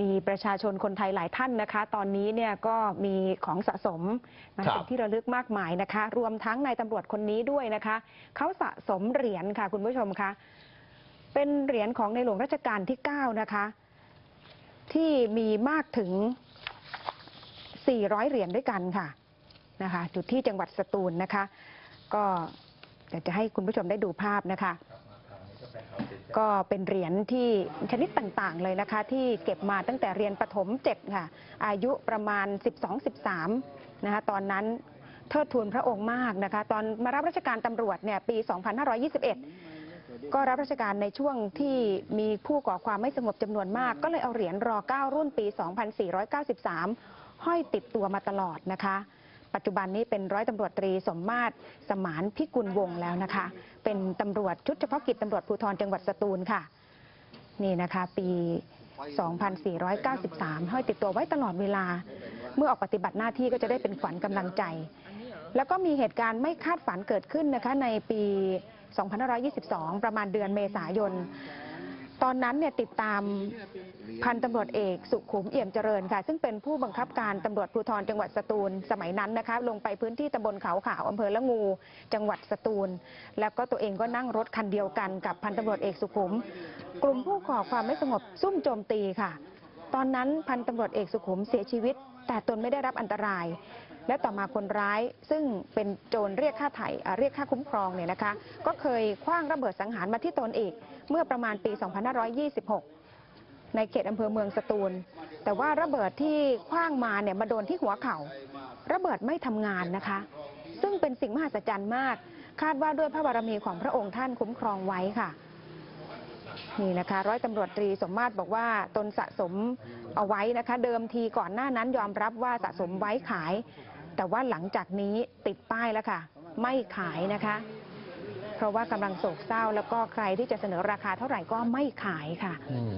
มีประชาชนคนไทยหลายท่านนะคะ ตอนนี้เนี่ยก็มีของสะสมนะครับ เป็นที่ระลึกมากมายนะคะ รวมทั้งนายตำรวจคนนี้ด้วยนะคะ เขาสะสมเหรียญค่ะคุณผู้ชมคะเป็นเหรียญของในหลวงรัชกาลที่ 9 นะคะ ที่มีมากถึง 400 เหรียญด้วยกันค่ะนะคะอยู่ที่จังหวัดสตูลนะคะ ก็เดี๋ยวจะให้คุณผู้ชมได้ดูภาพนะคะ ก็เป็นเหรียญที่ชนิดต่างๆ เลยนะคะ ที่เก็บมาตั้งแต่เรียนประถมเจ็ดค่ะ อายุประมาณ 12-13 นะคะตอนนั้นเทิดทูนพระองค์มากนะคะ ตอนมารับราชการตำรวจเนี่ยปี 2521 ก็รับราชการในช่วงที่มีผู้ก่อความไม่สงบจำนวนมาก ก็เลยเอาเหรียญรอ9รุ่นปี 2493 ห้อยติดตัวมาตลอดนะคะ ปัจจุบันนี้เป็นร้อยตำรวจตรีสมมาตรสมานพิกุลวงแล้วนะคะ เป็นตำรวจชุดเฉพาะกิจตำรวจภูธรจังหวัดสตูลค่ะ นี่นะคะปี2493ห้อยติดตัวไว้ตลอดเวลา เมื่อออกปฏิบัติหน้าที่ก็จะได้เป็นขวัญกำลังใจ แล้วก็มีเหตุการณ์ไม่คาดฝันเกิดขึ้นนะคะในปี 2522 ประมาณเดือนเมษายน ตอนนั้นเนี่ยติดตามพันตำรวจเอกสุขุมเอี่ยมเจริญค่ะ ซึ่งเป็นผู้บังคับการตำรวจภูธรจังหวัดสตูลสมัยนั้นนะคะ ลงไปพื้นที่ตำบลเขาขาวอำเภอละงู จังหวัดสตูล แล้วก็ตัวเองก็นั่งรถคันเดียวกันกับพันตำรวจเอกสุขุม กลุ่มผู้ก่อความไม่สงบซุ่มโจมตีค่ะ ตอนนั้นพันตำรวจเอกสุขุมเสียชีวิต แต่ตนไม่ได้รับอันตราย และต่อมาคนร้ายซึ่งเป็นโจรเรียกค่าไถ่เรียกค่าคุ้มครองเนี่ยนะคะก็เคยคว้างระเบิดสังหารมาที่ตนอีก เมื่อประมาณปี 2526 ในเขตอำเภอเมืองสตูล แต่ว่าระเบิดที่คว้างมาเนี่ยมาโดนที่หัวเข่า ระเบิดไม่ทำงานนะคะ ซึ่งเป็นสิ่งมหัศจรรย์มาก คาดว่าด้วยพระบารมีของพระองค์ท่านคุ้มครองไว้ค่ะ นี่นะคะร้อยตำรวจตรีสมมาตรบอกว่าตนสะสมเอาไว้นะคะ เดิมทีก่อนหน้านั้นยอมรับว่าสะสมไว้ขาย แต่ว่าหลังจากนี้ติดป้ายแล้วค่ะ ไม่ขายนะคะ เพราะว่ากำลังโศกเศร้าแล้วก็ใครที่จะเสนอราคาเท่าไหร่ก็ไม่ขายค่ะอืม